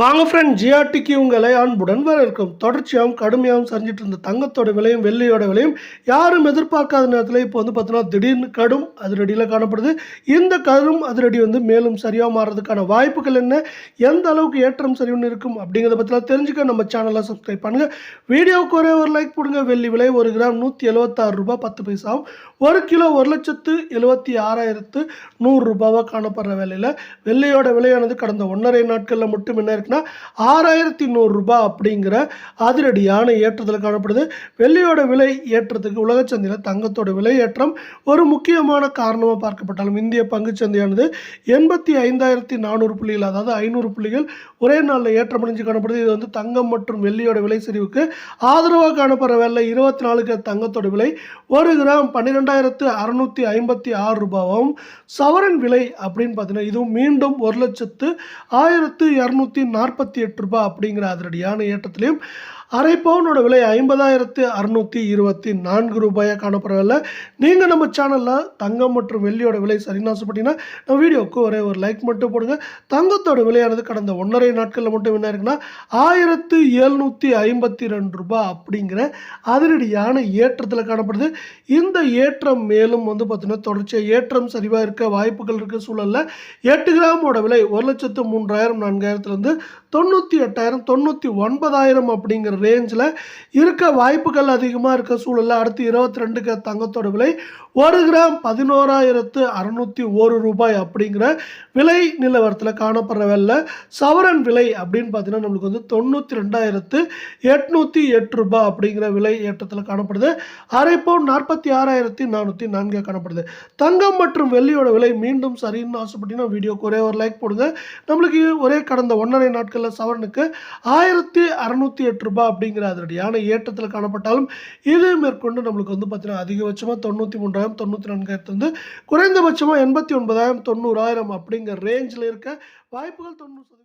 வாங்க ஃப்ரெண்ட் ஜிஆர்டிக்கு உங்களை அன்புடன் இருக்கும் தொடர்ச்சியாகவும் கடுமையாகவும் சரிஞ்சிட்டு இருந்த தங்கத்தோட விலையும் வெள்ளியோட விலையும் யாரும் எதிர்பார்க்காத நேரத்தில் இப்போ வந்து பார்த்தீங்கன்னா திடீர்னு கடும் அதிரடியில் காணப்படுது. இந்த கடும் அதிரடி வந்து மேலும் சரியாக மாறுறதுக்கான வாய்ப்புகள் என்ன? எந்த அளவுக்கு ஏற்றம் சரிவுன்னு இருக்கும்? அப்படிங்கிறத பற்றிலாம் தெரிஞ்சுக்க நம்ம சேனலை சப்ஸ்கிரைப் பண்ணுங்கள் வீடியோவுக்கு ஒரே ஒரு லைக் போடுங்க. வெள்ளி விலை ஒரு கிராம் நூற்றி எழுபத்தாறு ரூபாய் பத்து பைசாவும். ஒரு கிலோ ஒரு லட்சத்து எழுபத்தி ஆறாயிரத்து நூறு ரூபாவாக காணப்படுற விலையில் வெள்ளியோட விலையானது கடந்த ஒன்றரை நாட்களில் மட்டும் என்ன இருக்குன்னா ஆறாயிரத்தி நூறுரூபா அப்படிங்கிற அதிரடியான ஏற்றத்தில் காணப்படுது. வெள்ளியோட விலை ஏற்றத்துக்கு உலக சந்தையில் தங்கத்தோட விலை ஏற்றம் ஒரு முக்கியமான காரணமாக பார்க்கப்பட்டாலும் இந்திய பங்குச்சந்தையானது எண்பத்தி ஐந்தாயிரத்தி நானூறு புள்ளிகள் அதாவது ஐநூறு புள்ளிகள் ஒரே நாளில் ஏற்றமடைஞ்சு காணப்படுது. இது வந்து தங்கம் மற்றும் வெள்ளியோட விலை சரிவுக்கு ஆதரவாக காணப்படுற வேலை இருபத்தி நாலுக்கு தங்கத்தோட விலை ஒரு கிராம் பன்னிரெண்டாயிரத்து அறுநூற்றி ஐம்பத்தி ஆறு ரூபாவும் சவரன் விலை அப்படின்னு பார்த்தீங்கன்னா இதுவும் மீண்டும் ஒரு லட்சத்து ஆயிரத்து இரநூத்தி நாற்பத்தி எட்டு ரூபாய் அப்படிங்கிற அதிரடியான ஏற்றத்திலையும் அரை பவுனோட விலை ஐம்பதாயிரத்து அறுநூற்றி இருபத்தி நான்கு ரூபாயாக காணப்படவில்லை நீங்கள் நம்ம சேனலில் தங்கம் மற்றும் வெள்ளியோட விலை சரின்னு ஆசைப்பட்டீங்கன்னா நம்ம வீடியோவுக்கு ஒரே ஒரு லைக் மட்டும் போடுங்க. தங்கத்தோட விலையானது கடந்த ஒன்றரை நாட்களில் மட்டும் என்ன இருக்குன்னா ஆயிரத்து எழுநூற்றி ஐம்பத்தி ரெண்டு ரூபாய் அப்படிங்கிற அதிரடியான ஏற்றத்தில் காணப்படுது. இந்த ஏற்றம் மேலும் வந்து பார்த்தீங்கன்னா தொடர்ச்சியாக ஏற்றம் சரிவாக இருக்க வாய்ப்புகள் இருக்க சூழலில் எட்டு கிராமோட விலை ஒரு லட்சத்து மூன்றாயிரம் நான்காயிரத்துலேருந்து தொண்ணூற்றி எட்டாயிரம் தொண்ணூற்றி ஒன்பதாயிரம் அப்படிங்கிற ரேஞ்சில் இருக்க வாய்ப்புகள் அதிகமாக இருக்க சூழலில் அடுத்து இருபத்தி ரெண்டுக்கு தங்கத்தோட விலை ஒரு கிராம் பதினோராயிரத்து அறநூற்றி ஒரு ரூபாய் அப்படிங்கிற விலை நிலவரத்தில் காணப்படுற வெள்ள சவரன் விலை அப்படின்னு பார்த்தீங்கன்னா நம்மளுக்கு வந்து தொண்ணூற்றி ரெண்டாயிரத்து எட்நூற்றி எட்டு ரூபாய் அப்படிங்கிற விலை ஏற்றத்தில் காணப்படுது. அரை பவுன் நாற்பத்தி ஆறாயிரத்தி நானூற்றி நான்கு காணப்படுது. தங்கம் மற்றும் வெள்ளியோட விலை மீண்டும் சரின்னு ஆசைப்பட்டீங்கன்னா வீடியோக்கு ஒரே ஒரு லைக் போடுங்க. நம்மளுக்கு ஒரே கடந்த ஒன்றரை நாட்களில் சவரனுக்கு ஆயிரத்தி அறநூற்றி எட்டு ரூபாய் அப்படிங்கிற அதனுடையான ஏற்றத்தில் காணப்பட்டாலும் இது மேற்கொண்டு நம்மளுக்கு வந்து பார்த்தீங்கன்னா அதிகபட்சமாக தொண்ணூற்றி மூன்றாயிரம் தொண்ணூற்றி நான்காயிரத்து வந்து குறைந்தபட்சமாக எண்பத்தி ஒன்பதாயிரம் தொண்ணூறாயிரம் அப்படிங்கிற ரேஞ்சில் இருக்க வாய்ப்புகள் தொண்ணூறு